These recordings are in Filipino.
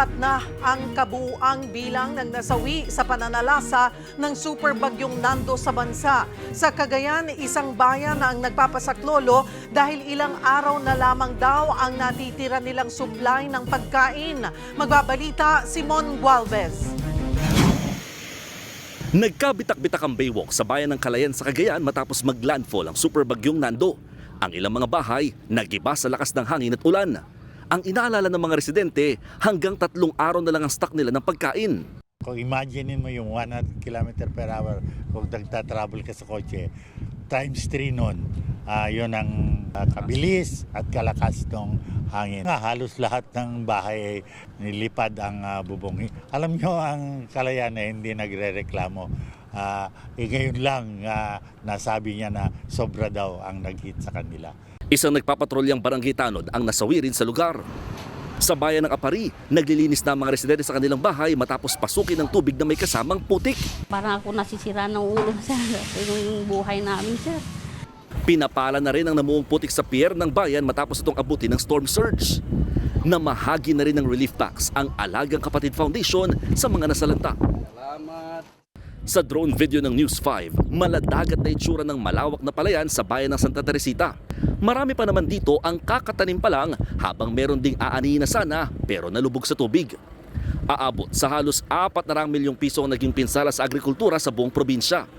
apat na ang kabuuang bilang ng nasawi sa pananalasa ng super bagyong Nando sa bansa. Sa Cagayan, isang bayan na ang nagpapasaklolo dahil ilang araw na lamang daw ang natitira nilang supply ng pagkain. Magbabalita, Simon Gualvez. Nagkabitak-bitak ang baywalk sa bayan ng Calayan sa Cagayan matapos maglandfall ang super bagyong Nando. Ang ilang mga bahay nagiba sa lakas ng hangin at ulan. Ang inaalala ng mga residente, hanggang tatlong araw na lang ang stock nila ng pagkain. Kung imagine mo yung 100 km per hour kung nagta-travel ka sa kotse, times 3 nun, ah yun ang ah, kabilis at kalakas ng hangin. Ah, halos lahat ng bahay ay nilipad ang ah, bubong. Alam nyo, ang kalayan ay hindi nagre-reklamo. Ah, eh, ngayon lang ah, nasabi niya na sobra daw ang nag-hit sa kanila. Isang nagpapatrolyang barangay tanod ang nasawi rin sa lugar. Sa bayan ng Apari, naglilinis na ang mga residente sa kanilang bahay matapos pasukin ng tubig na may kasamang putik. Parang ako nasisira ng ulo sir. Yung buhay namin sir. Pinapala na rin ang namuong putik sa pier ng bayan matapos itong abuti ng storm surge. Namahagi na rin ng relief packs ang Alagang Kapatid Foundation sa mga nasalanta. Sa drone video ng News 5, maladagat na itsura ng malawak na palayan sa bayan ng Santa Teresita. Marami pa naman dito ang kakatanim pa lang habang meron ding aanihin na sana pero nalubog sa tubig. Aabot sa halos 4 na rang milyong piso ang naging pinsala sa agrikultura sa buong probinsya.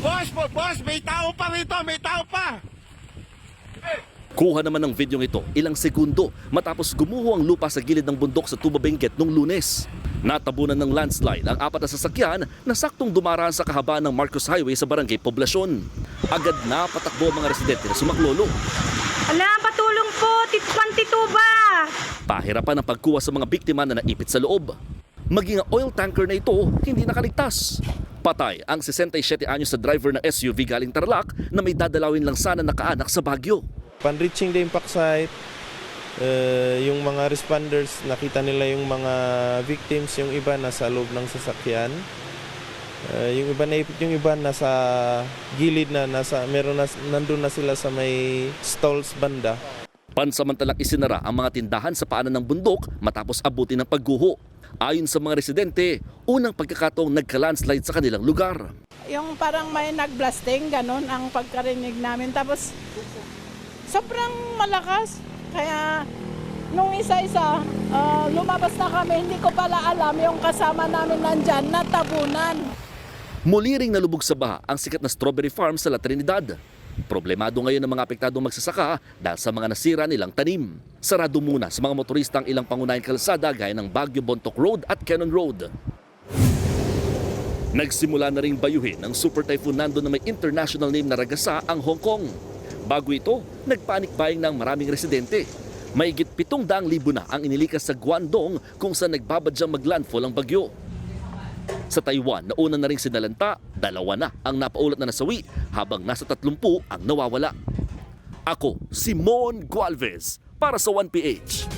Boss, boss, may tao pa rito, may tao pa. Kuha naman ng videong ito ilang segundo matapos gumuho ang lupa sa gilid ng bundok sa Tuba Benguet noong lunes. Natabunan ng landslide ang apat na sasakyan na saktong dumaraan sa kahabaan ng Marcos Highway sa barangay Poblasyon. Agad na patakbo ang mga residente na sumaklolo. Ala, patulong po, tit 22 ba? Pahirapan ang pagkuha sa mga biktima na naipit sa loob. Maging ang oil tanker na ito hindi nakaligtas. Patay ang 67 anyos sa driver ng SUV galing Tarlac na may dadalawin lang sana na kaanak sa Baguio. Upon reaching the impact site, eh, yung mga responders, nakita nila yung mga victims, yung iba nasa loob ng sasakyan. Eh, yung iba naipit, yung iba nasa gilid na, nasa, meron na, nandun na sila sa may stalls banda. Pansamantalang isinara ang mga tindahan sa paanan ng bundok matapos abutin ng pagguho. Ayon sa mga residente, unang pagkakataong nagka-landslide sa kanilang lugar. yung parang may nagblasting, ganun ang pagkarinig namin. Tapos, sobrang malakas. Kaya, nung isa-isa, ah, lumabas na kami, hindi ko pala alam yung kasama namin nandyan, natabunan. Muli ring nalubog sa baha ang sikat na strawberry farm sa La Trinidad. Problemado ngayon ang mga apektadong magsasaka dahil sa mga nasira nilang tanim. Sarado muna sa mga motorista ang ilang pangunahing kalsada gaya ng Baguio Bontoc Road at Cannon Road. Nagsimula na ring bayuhin ng Super Typhoon Nando na may international name na Ragasa ang Hong Kong. Bago ito, nagpanik buying ng maraming residente. Maigit 700,000 na ang inilikas sa Guangdong kung saan nagbabadyang maglandfall ang bagyo. Sa Taiwan, nauna na rin sinalanta, dalawa na ang napaulat na nasawi habang nasa 30 ang nawawala. Ako, Simon Gualvez, para sa 1PH.